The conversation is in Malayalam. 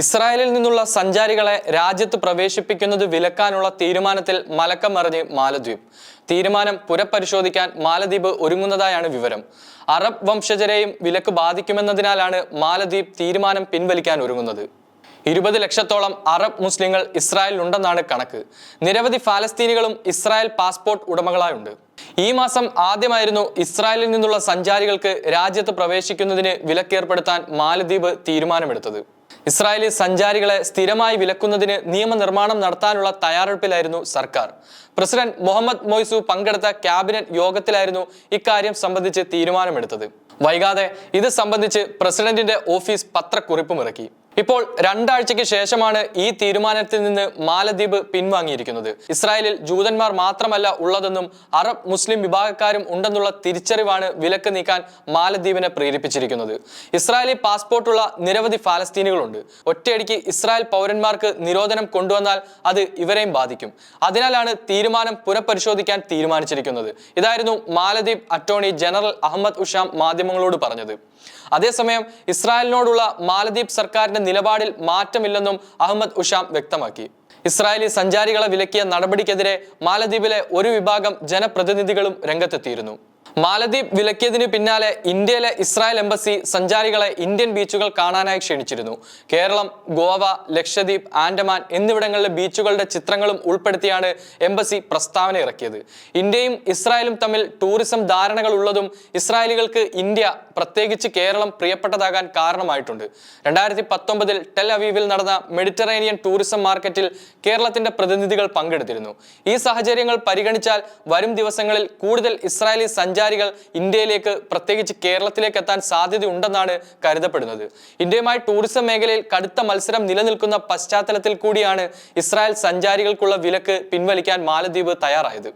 ഇസ്രായേലിൽ നിന്നുള്ള സഞ്ചാരികളെ രാജ്യത്ത് പ്രവേശിപ്പിക്കുന്നത് വിലക്കാനുള്ള തീരുമാനത്തിൽ മലക്കം മറിഞ്ഞ് മാലദ്വീപ്. തീരുമാനം പുനഃപരിശോധിക്കാൻ മാലദ്വീപ് ഒരുങ്ങുന്നതായാണ് വിവരം. അറബ് വംശജരെയും വിലക്ക് ബാധിക്കുമെന്നതിനാലാണ് മാലദ്വീപ് തീരുമാനം പിൻവലിക്കാൻ ഒരുങ്ങുന്നത്. ഇരുപത് ലക്ഷത്തോളം അറബ് മുസ്ലിങ്ങൾ ഇസ്രായേലിലുണ്ടെന്നാണ് കണക്ക്. നിരവധി ഫാലസ്തീനികളും ഇസ്രായേൽ പാസ്പോർട്ട് ഉടമകളായുണ്ട്. ഈ മാസം ആദ്യമായിരുന്നു ഇസ്രായേലിൽ നിന്നുള്ള സഞ്ചാരികൾക്ക് രാജ്യത്ത് പ്രവേശിക്കുന്നതിന് വിലക്കേർപ്പെടുത്താൻ മാലദ്വീപ് തീരുമാനമെടുത്തത്. ഇസ്രായേലി സഞ്ചാരികളെ സ്ഥിരമായി വിലക്കുന്നതിന് നിയമനിർമ്മാണം നടത്താനുള്ള തയ്യാറെടുപ്പിലായിരുന്നു സർക്കാർ. പ്രസിഡന്റ് മുഹമ്മദ് മൊയ്സു പങ്കെടുത്ത ക്യാബിനറ്റ് യോഗത്തിലായിരുന്നു ഇക്കാര്യം സംബന്ധിച്ച് തീരുമാനമെടുത്തത്. വൈകാതെ ഇത് സംബന്ധിച്ച് പ്രസിഡന്റിന്റെ ഓഫീസ് പത്രക്കുറിപ്പുമിറക്കി ഇപ്പോൾ രണ്ടാഴ്ചയ്ക്ക് ശേഷമാണ് ഈ തീരുമാനത്തിൽ നിന്ന് മാലദ്വീപ് പിൻവാങ്ങിയിരിക്കുന്നത്. ഇസ്രായേലിൽ ജൂതന്മാർ മാത്രമല്ല ഉള്ളതെന്നും അറബ് മുസ്ലിം വിഭാഗക്കാരും ഉണ്ടെന്നുള്ള തിരിച്ചറിവാണ് വിലക്ക് നീക്കാൻ മാലദ്വീപിനെ പ്രേരിപ്പിച്ചിരിക്കുന്നത്. ഇസ്രായേലി പാസ്പോർട്ടുള്ള നിരവധി ഫാലസ്തീനുകളുണ്ട്. ഒറ്റയടിക്ക് ഇസ്രായേൽ പൗരന്മാർക്ക് നിരോധനം കൊണ്ടുവന്നാൽ അത് ഇവരെയും ബാധിക്കും. അതിനാലാണ് തീരുമാനം പുനഃപരിശോധിക്കാൻ തീരുമാനിച്ചിരിക്കുന്നത്. ഇതായിരുന്നു മാലദ്വീപ് അറ്റോർണി ജനറൽ അഹമ്മദ് ഉഷാം മാധ്യമങ്ങളോട് പറഞ്ഞത്. അതേസമയം ഇസ്രായേലിനോടുള്ള മാലദ്വീപ് സർക്കാരിന്റെ നിലപാടിൽ മാറ്റമില്ലെന്നും അഹമ്മദ് ഉഷാം വ്യക്തമാക്കി. ഇസ്രായേലി സഞ്ചാരികളെ വിലക്കിയ നടപടിക്കെതിരെ മാലദ്വീപിലെ ഒരു വിഭാഗം ജനപ്രതിനിധികളും രംഗത്തെത്തിയിരുന്നു. മാലദ്വീപ് വിലക്കിയതിന് പിന്നാലെ ഇന്ത്യയിലെ ഇസ്രായേൽ എംബസി സഞ്ചാരികളെ ഇന്ത്യൻ ബീച്ചുകൾ കാണാനായി ക്ഷണിച്ചിരുന്നു. കേരളം ഗോവ ലക്ഷദ്വീപ് ആൻഡമാൻ എന്നിവിടങ്ങളിലെ ബീച്ചുകളുടെ ചിത്രങ്ങളും ഉൾപ്പെടുത്തിയാണ് എംബസി പ്രസ്താവന ഇറക്കിയത്. ഇന്ത്യയും ഇസ്രായേലും തമ്മിൽ ടൂറിസം ധാരണകൾ ഉള്ളതും ഇസ്രായേലികൾക്ക് ഇന്ത്യ പ്രത്യേകിച്ച് കേരളം പ്രിയപ്പെട്ടതാകാൻ കാരണമായിട്ടുണ്ട്. രണ്ടായിരത്തി പത്തൊമ്പതിൽ ടെൽ അവീവിൽ നടന്ന മെഡിറ്ററേനിയൻ ടൂറിസം മാർക്കറ്റിൽ കേരളത്തിന്റെ പ്രതിനിധികൾ പങ്കെടുത്തിരുന്നു. ഈ സാഹചര്യങ്ങൾ പരിഗണിച്ചാൽ വരും ദിവസങ്ങളിൽ കൂടുതൽ ഇസ്രായേലി സഞ്ചാരികൾ ഇന്ത്യയിലേക്ക് പ്രത്യേകിച്ച് കേരളത്തിലേക്ക് എത്താൻ സാധ്യതയുണ്ടെന്നാണ് കരുതപ്പെടുന്നത്. ഇന്ത്യയുമായി ടൂറിസം മേഖലയിൽ കടുത്ത മത്സരം നിലനിൽക്കുന്ന പശ്ചാത്തലത്തിൽ കൂടിയാണ് ഇസ്രായേൽ സഞ്ചാരികൾക്കുള്ള വിലക്ക് പിൻവലിക്കാൻ മാലദ്വീപ് തയ്യാറായത്.